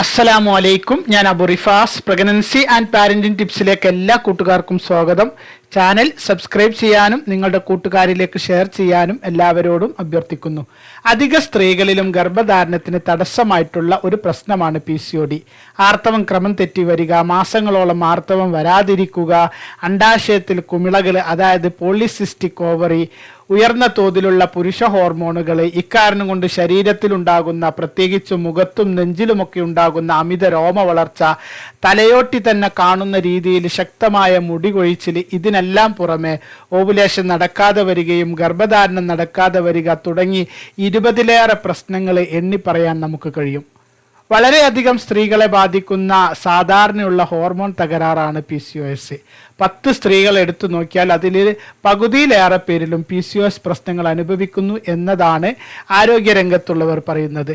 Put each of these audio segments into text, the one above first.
അസ്സലാമു അലൈക്കും ഞാൻ Abu Rifas. Pregnancy and parenting ടിപ്സിലേക്ക് എല്ലാ കൂട്ടുകാർക്കും സ്വാഗതം. ചാനൽ സബ്സ്ക്രൈബ് ചെയ്യാനും നിങ്ങളുടെ കൂട്ടുകാരിലേക്ക് ഷെയർ ചെയ്യാനും എല്ലാവരോടും അഭ്യർത്ഥിക്കുന്നു. അധിക സ്ത്രീകളിലും ഗർഭധാരണത്തിന് തടസ്സമായിട്ടുള്ള ഒരു പ്രശ്നമാണ് പി സി ഒ ഡി ആർത്തവം ക്രമം തെറ്റി വരിക മാസങ്ങളോളം ആർത്തവം വരാതിരിക്കുക അണ്ടാശയത്തിൽ കുമിളകൾ അതായത് പോളിസിസ്റ്റിക് ഓവറി ഉയർന്ന തോതിലുള്ള പുരുഷ ഹോർമോണുകൾ ഇക്കാരണം കൊണ്ട് ശരീരത്തിലുണ്ടാകുന്ന പ്രത്യേകിച്ച് മുഖത്തും നെഞ്ചിലുമൊക്കെ ഉണ്ടാകുന്ന അമിത രോമ വളർച്ച തലയോട്ടി തന്നെ കാണുന്ന രീതിയിൽ ശക്തമായ മുടി കൊഴിച്ചിൽ ഇതിനെല്ലാം പുറമെ ഓവുലേഷൻ നടക്കാതെ വരികയും ഗർഭധാരണം നടക്കാതെ വരിക തുടങ്ങി ഇരുപതിലേറെ പ്രശ്നങ്ങൾ എണ്ണി പറയാൻ നമുക്ക് കഴിയും. വളരെയധികം സ്ത്രീകളെ ബാധിക്കുന്ന സാധാരണയുള്ള ഹോർമോൺ തകരാറാണ് പി സി ഒ എസ്. പത്ത് സ്ത്രീകൾ എടുത്തു നോക്കിയാൽ അതിൽ പകുതിയിലേറെ പേരിലും പി സി എസ് പ്രശ്നങ്ങൾ അനുഭവിക്കുന്നു എന്നതാണ് ആരോഗ്യരംഗത്തുള്ളവർ പറയുന്നത്.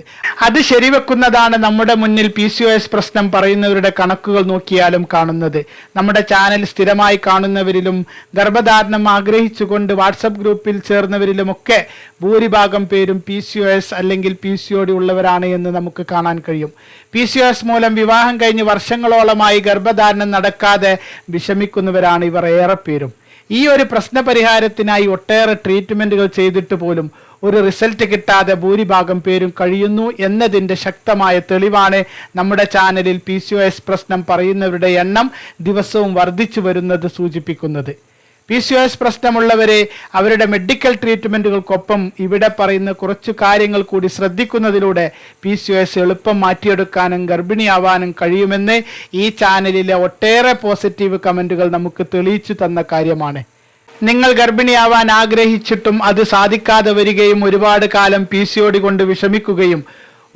അത് ശരിവെക്കുന്നതാണ് നമ്മുടെ മുന്നിൽ പി സി എസ് പ്രശ്നം പറയുന്നവരുടെ കണക്കുകൾ നോക്കിയാലും കാണുന്നത്. നമ്മുടെ ചാനൽ സ്ഥിരമായി കാണുന്നവരിലും ഗർഭധാരണം ആഗ്രഹിച്ചുകൊണ്ട് വാട്സപ്പ് ഗ്രൂപ്പിൽ ചേർന്നവരിലുമൊക്കെ ഭൂരിഭാഗം പേരും പി സി എസ് അല്ലെങ്കിൽ പി സി ഒ ഡി ഉള്ളവരാണ് എന്ന് നമുക്ക് കാണാൻ കഴിയും. പി സി എസ് മൂലം വിവാഹം കഴിഞ്ഞ് വർഷങ്ങളോളമായി ഗർഭധാരണം നടക്കാതെ വിഷമിക്കുന്നവരാണ് ഇവർ ഏറെ പേരും ഈ ഒരു പ്രശ്ന പരിഹാരത്തിനായി ഒട്ടേറെ ട്രീറ്റ്മെന്റുകൾ ചെയ്തിട്ട് പോലും ഒരു റിസൾട്ട് കിട്ടാതെ ഭൂരിഭാഗം പേരും കഴിയുന്നു എന്നതിന്റെ ശക്തമായ തെളിവാണ് നമ്മുടെ ചാനലിൽ പി പ്രശ്നം പറയുന്നവരുടെ എണ്ണം ദിവസവും വർദ്ധിച്ചു വരുന്നത് സൂചിപ്പിക്കുന്നത്. പി സി എസ് പ്രശ്നമുള്ളവരെ അവരുടെ മെഡിക്കൽ ട്രീറ്റ്മെന്റുകൾക്കൊപ്പം ഇവിടെ പറയുന്ന കുറച്ച് കാര്യങ്ങൾ കൂടി ശ്രദ്ധിക്കുന്നതിലൂടെ പി സി എസ് എളുപ്പം മാറ്റിയെടുക്കാനും ഗർഭിണിയാവാനും കഴിയുമെന്ന് ഈ ചാനലിലെ ഒട്ടേറെ പോസിറ്റീവ് കമന്റുകൾ നമുക്ക് തെളിയിച്ചു തന്ന കാര്യമാണ്. നിങ്ങൾ ഗർഭിണിയാവാൻ ആഗ്രഹിച്ചിട്ടും അത് സാധിക്കാതെ വരികയും ഒരുപാട് കാലം പി സി കൊണ്ട് വിഷമിക്കുകയും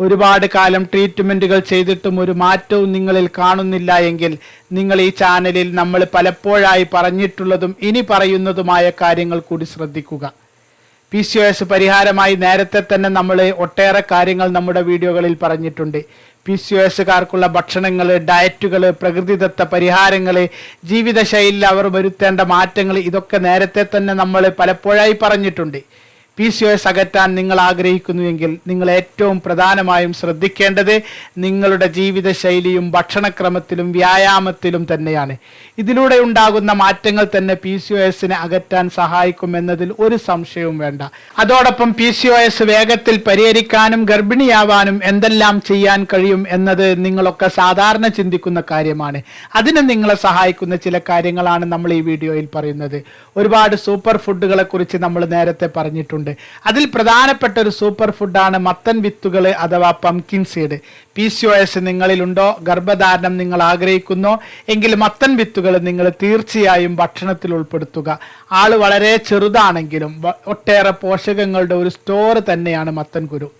ഒരുപാട് കാലം ട്രീറ്റ്മെന്റുകൾ ചെയ്തിട്ടും ഒരു മാറ്റവും നിങ്ങളിൽ കാണുന്നില്ല എങ്കിൽ നിങ്ങൾ ഈ ചാനലിൽ നമ്മൾ പലപ്പോഴായി പറഞ്ഞിട്ടുള്ളതും ഇനി പറയുന്നതുമായ കാര്യങ്ങൾ കൂടി ശ്രദ്ധിക്കുക. പി സി എസ് പരിഹാരമായി നേരത്തെ തന്നെ നമ്മൾ ഒട്ടേറെ കാര്യങ്ങൾ നമ്മുടെ വീഡിയോകളിൽ പറഞ്ഞിട്ടുണ്ട്. പി സി എസുകാർക്കുള്ള ഭക്ഷണങ്ങൾ ഡയറ്റുകൾ പ്രകൃതിദത്ത പരിഹാരങ്ങൾ ജീവിതശൈലിയിൽ അവർ വരുത്തേണ്ട മാറ്റങ്ങൾ ഇതൊക്കെ നേരത്തെ തന്നെ നമ്മൾ പലപ്പോഴായി പറഞ്ഞിട്ടുണ്ട്. പി സി ഒ അകറ്റാൻ നിങ്ങൾ ആഗ്രഹിക്കുന്നുവെങ്കിൽ നിങ്ങൾ ഏറ്റവും പ്രധാനമായും ശ്രദ്ധിക്കേണ്ടത് നിങ്ങളുടെ ജീവിതശൈലിയും ഭക്ഷണക്രമത്തിലും വ്യായാമത്തിലും തന്നെയാണ്. ഇതിലൂടെ ഉണ്ടാകുന്ന മാറ്റങ്ങൾ തന്നെ പി സി ഒ എസിനെ അകറ്റാൻ സഹായിക്കുമെന്നതിൽ ഒരു സംശയവും വേണ്ട. അതോടൊപ്പം പി സി ഒ എസ് വേഗത്തിൽ പരിഹരിക്കാനും ഗർഭിണിയാവാനും എന്തെല്ലാം ചെയ്യാൻ കഴിയും എന്നത് നിങ്ങളൊക്കെ സാധാരണ ചിന്തിക്കുന്ന കാര്യമാണ്. അതിന് നിങ്ങളെ സഹായിക്കുന്ന ചില കാര്യങ്ങളാണ് നമ്മൾ ഈ വീഡിയോയിൽ പറയുന്നത്. ഒരുപാട് സൂപ്പർ ഫുഡുകളെ കുറിച്ച് നമ്മൾ നേരത്തെ പറഞ്ഞിട്ടുണ്ട്. അതിൽ പ്രധാനപ്പെട്ട ഒരു സൂപ്പർ ഫുഡാണ് മത്തൻ വിത്തുകൾ അഥവാ pumpkin seed P C O S നിങ്ങളിലുണ്ടോ? ഗർഭധാരണം നിങ്ങൾ ആഗ്രഹിക്കുന്നോ. എങ്കിൽ മത്തൻ വിത്തുകൾ നിങ്ങൾ തീർച്ചയായും ഭക്ഷണത്തിൽ ഉൾപ്പെടുത്തുക. ആൾ വളരെ ചെറുതാണെങ്കിലും ഒട്ടേറെ പോഷകങ്ങളുടെ ഒരു സ്റ്റോർ തന്നെയാണ് മത്തൻ കുരു.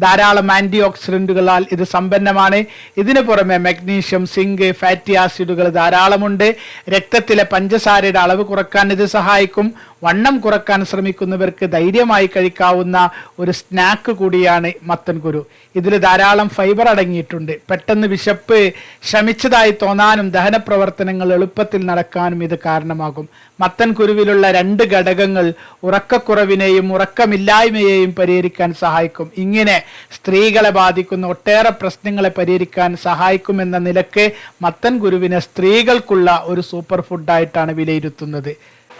ധാരാളം ആന്റി ഓക്സിഡന്റുകളാൽ ഇത് സമ്പന്നമാണ്. ഇതിനു പുറമെ മഗ്നീഷ്യം സിങ്ക് ഫാറ്റി ആസിഡുകൾ ധാരാളമുണ്ട്. രക്തത്തിലെ പഞ്ചസാരയുടെ അളവ് കുറയ്ക്കാൻ ഇത് സഹായിക്കും. വണ്ണം കുറയ്ക്കാൻ ശ്രമിക്കുന്നവർക്ക് ധൈര്യമായി കഴിക്കാവുന്ന ഒരു സ്നാക്ക് കൂടിയാണ് മത്തൻ കുരു. ഇതിൽ ധാരാളം ഫൈബർ അടങ്ങിയിട്ടുണ്ട്. പെട്ടെന്ന് വിശപ്പ് ശമിച്ചതായി തോന്നാനും ദഹന പ്രവർത്തനങ്ങൾ എളുപ്പത്തിൽ നടക്കാനും ഇത് കാരണമാകും. മത്തൻ കുരുവിലുള്ള രണ്ട് ഘടകങ്ങൾ ഉറക്കക്കുറവിനെയും ഉറക്കമില്ലായ്മയെയും പരിഹരിക്കാൻ സഹായിക്കും. ഇങ്ങനെ സ്ത്രീകളെ ബാധിക്കുന്ന ഒട്ടേറെ പ്രശ്നങ്ങളെ പരിഹരിക്കാൻ സഹായിക്കുമെന്ന നിലയ്ക്ക് മത്തൻ ഗുരുവിനെ സ്ത്രീകൾക്കുള്ള ഒരു സൂപ്പർ ഫുഡായിട്ടാണ് വിലയിരുത്തുന്നത്.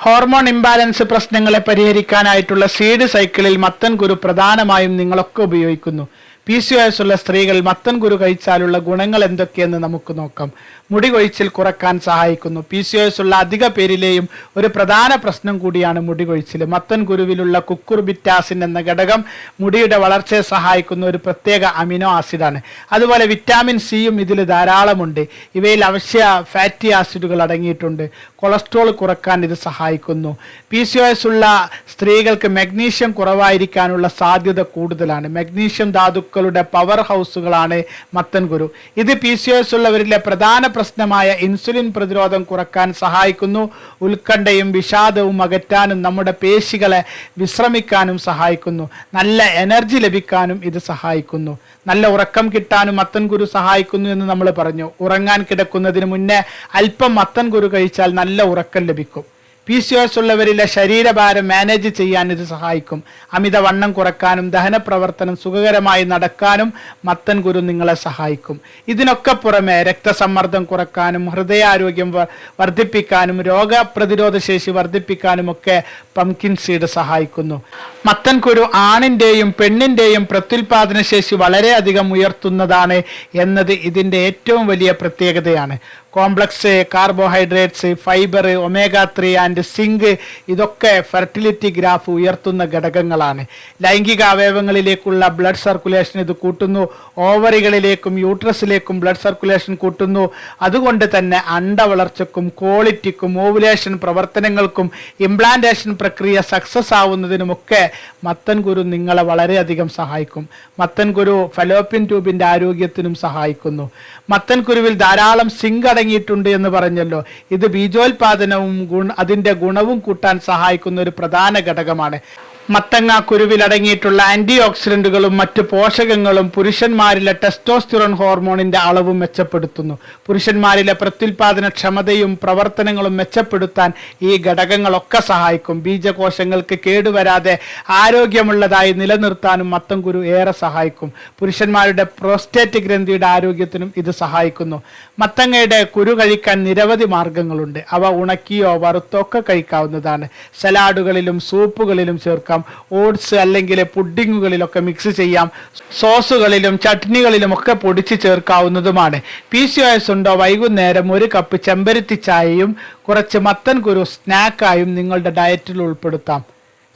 ഹോർമോൺ ഇംബാലൻസ് പ്രശ്നങ്ങളെ പരിഹരിക്കാനായിട്ടുള്ള സീഡ് സൈക്കിളിൽ മത്തൻ ഗുരു പ്രധാനമായും നിങ്ങളൊക്കെ ഉപയോഗിക്കുന്നു. പി സി എസ് ഉള്ള സ്ത്രീകൾ മത്തൻ കുരു കഴിച്ചാലുള്ള ഗുണങ്ങൾ എന്തൊക്കെയെന്ന് നമുക്ക് നോക്കാം. മുടി കൊഴിച്ചിൽ കുറയ്ക്കാൻ സഹായിക്കുന്നു. പി സി എസ് ഉള്ള അധിക പേരിലെയും ഒരു പ്രധാന പ്രശ്നം കൂടിയാണ് മുടി കൊഴിച്ചിൽ. മത്തൻ കുരുവിലുള്ള കുക്കുർബിറ്റാസിൻ എന്ന ഘടകം മുടിയുടെ വളർച്ചയെ സഹായിക്കുന്ന ഒരു പ്രത്യേക അമിനോ ആസിഡാണ്. അതുപോലെ വിറ്റാമിൻ സിയും ഇതിൽ ധാരാളമുണ്ട്. ഇവയിൽ അവശ്യ ഫാറ്റി ആസിഡുകൾ അടങ്ങിയിട്ടുണ്ട്. കൊളസ്ട്രോൾ കുറയ്ക്കാൻ ഇത് സഹായിക്കുന്നു. പി സി വയസ്സുള്ള ഉള്ള സ്ത്രീകൾക്ക് മഗ്നീഷ്യം കുറവായിരിക്കാനുള്ള സാധ്യത കൂടുതലാണ്. മഗ്നീഷ്യം ധാതുക്കളുടെ പവർ ഹൗസുകളാണ് മത്തൻ കുരു. ഇത് പി സി എസ് ഉള്ളവരിലെ പ്രധാന പ്രശ്നമായ ഇൻസുലിൻ പ്രതിരോധം കുറയ്ക്കാൻ സഹായിക്കുന്നു. ഉത്കണ്ഠയും വിഷാദവും അകറ്റാനും നമ്മുടെ പേശികളെ വിശ്രമിക്കാനും സഹായിക്കുന്നു. നല്ല എനർജി ലഭിക്കാനും ഇത് സഹായിക്കുന്നു. നല്ല ഉറക്കം കിട്ടാനും മത്തൻ കുരു സഹായിക്കുന്നു എന്ന് നമ്മൾ പറഞ്ഞു. ഉറങ്ങാൻ കിടക്കുന്നതിന് മുന്നേ അല്പം മത്തൻ കുരു കഴിച്ചാൽ നല്ല ഉറക്കം ലഭിക്കും. പി സി എസ് ഉള്ളവരിലെ ശരീരഭാരം മാനേജ് ചെയ്യാൻ ഇത് സഹായിക്കും. അമിതവണ്ണം കുറക്കാനും ദഹന പ്രവർത്തനം സുഖകരമായി നടക്കാനും മത്തൻ ഗുരു നിങ്ങളെ സഹായിക്കും. ഇതിനൊക്കെ പുറമെ രക്തസമ്മർദ്ദം കുറക്കാനും ഹൃദയാരോഗ്യം വർദ്ധിപ്പിക്കാനും രോഗപ്രതിരോധ ശേഷി വർദ്ധിപ്പിക്കാനും ഒക്കെ പംകിൻ സീഡ് സഹായിക്കുന്നു. മത്തൻ കുരു ആണിന്റെയും പെണ്ണിന്റെയും പ്രത്യുൽപാദന ശേഷി വളരെയധികം ഉയർത്തുന്നതാണ് എന്നത് ഇതിന്റെ ഏറ്റവും വലിയ പ്രത്യേകതയാണ്. Complex carbohydrates fibre omega three and zinc ഇതൊക്കെ ഫെർട്ടിലിറ്റി ഗ്രാഫ് ഉയർത്തുന്ന ഘടകങ്ങളാണ്. ലൈംഗിക അവയവങ്ങളിലേക്കുള്ള ബ്ലഡ് സർക്കുലേഷൻ ഇത് കൂട്ടുന്നു. ഓവറികളിലേക്കും യൂട്രസിലേക്കും ബ്ലഡ് സർക്കുലേഷൻ കൂട്ടുന്നു. അതുകൊണ്ട് തന്നെ അണ്ടവളർച്ചക്കും ക്വാളിറ്റിക്കും ഓവുലേഷൻ പ്രവർത്തനങ്ങൾക്കും ഇംപ്ലാന്റേഷൻ പ്രക്രിയ സക്സസ് ആവുന്നതിനുമൊക്കെ മത്തൻ ഗുരു നിങ്ങളെ വളരെയധികം സഹായിക്കും. മത്തൻ ഗുരു ഫലോപ്പിൻ ട്യൂബിന്റെ ആരോഗ്യത്തിനും സഹായിക്കുന്നു. മത്തൻ ഗുരുവിൽ ധാരാളം സിങ്ക് അടങ്ങിയിട്ടുണ്ട് എന്ന് പറഞ്ഞല്ലോ. ഇത് ബീജോത്പാദനവും അതിന്റെ ഗുണവും കൂട്ടാൻ സഹായിക്കുന്ന ഒരു പ്രധാന ഘടകമാണ്. മത്തങ്ങ കുരുവിൽ അടങ്ങിയിട്ടുള്ള ആന്റി ഓക്സിഡന്റുകളും മറ്റ് പോഷകങ്ങളും പുരുഷന്മാരിലെ ടെസ്റ്റോസ്റ്റിറോൺ ഹോർമോണിന്റെ അളവ് മെച്ചപ്പെടുത്തുന്നു. പുരുഷന്മാരിലെ പ്രത്യുൽപാദന ക്ഷമതയും പ്രവർത്തനങ്ങളും മെച്ചപ്പെടുത്താൻ ഈ ഘടകങ്ങളൊക്കെ സഹായിക്കും. ബീജകോശങ്ങൾക്ക് കേടുവരാതെ ആരോഗ്യമുള്ളതായി നിലനിർത്താനും മത്തം കുരു ഏറെ സഹായിക്കും. പുരുഷന്മാരുടെ പ്രോസ്റ്റേറ്റ് ഗ്രന്ഥിയുടെ ആരോഗ്യത്തിനും ഇത് സഹായിക്കുന്നു. മത്തങ്ങയുടെ കുരു കഴിക്കാൻ നിരവധി മാർഗങ്ങളുണ്ട്. അവ ഉണക്കിയോ വറുത്തോ ഒക്കെ കഴിക്കാവുന്നതാണ്. സലാഡുകളിലും സൂപ്പുകളിലും ചേർക്കാം ഓട്സ് അല്ലെങ്കിൽ പുഡിങ്ങുകളിലൊക്കെ മിക്സ് ചെയ്യാം. സോസുകളിലും ചട്നികളിലും ഒക്കെ പൊടിച്ച് ചേർക്കാവുന്നതുമാണ്. പി സി എസ് ഉണ്ടോ? വൈകുന്നേരം ഒരു കപ്പ് ചെമ്പരത്തി ചായയും കുറച്ച് മത്തൻ കുരു സ്നാക്കായും നിങ്ങളുടെ ഡയറ്റിൽ ഉൾപ്പെടുത്താം.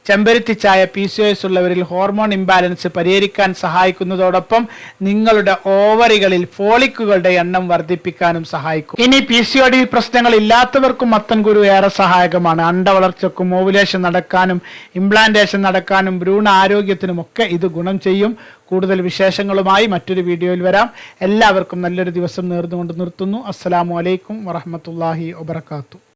ചെമ്പരത്തി ചായ പി സി എസ് ഉള്ളവരിൽ ഹോർമോൺ ഇംബാലൻസ് പരിഹരിക്കാൻ സഹായിക്കുന്നതോടൊപ്പം നിങ്ങളുടെ ഓവറികളിൽ ഫോളിക്കുകളുടെ എണ്ണം വർദ്ധിപ്പിക്കാനും സഹായിക്കും. ഇനി പി സി ഒ ഡി പ്രശ്നങ്ങൾ ഇല്ലാത്തവർക്കും മത്തൻ കുരു ഏറെ സഹായകമാണ്. അണ്ടവളർച്ചക്കും ഓവുലേഷൻ നടക്കാനും ഇംപ്ലാന്റേഷൻ നടക്കാനും ഭ്രൂണ ആരോഗ്യത്തിനും ഒക്കെ ഇത് ഗുണം ചെയ്യും. കൂടുതൽ വിശേഷങ്ങളുമായി മറ്റൊരു വീഡിയോയിൽ വരാം. എല്ലാവർക്കും നല്ലൊരു ദിവസം നേർന്നുകൊണ്ട് നിർത്തുന്നു. അസ്സലാമു അലൈക്കും വറഹമത്തല്ലാഹി വബർക്കാത്തു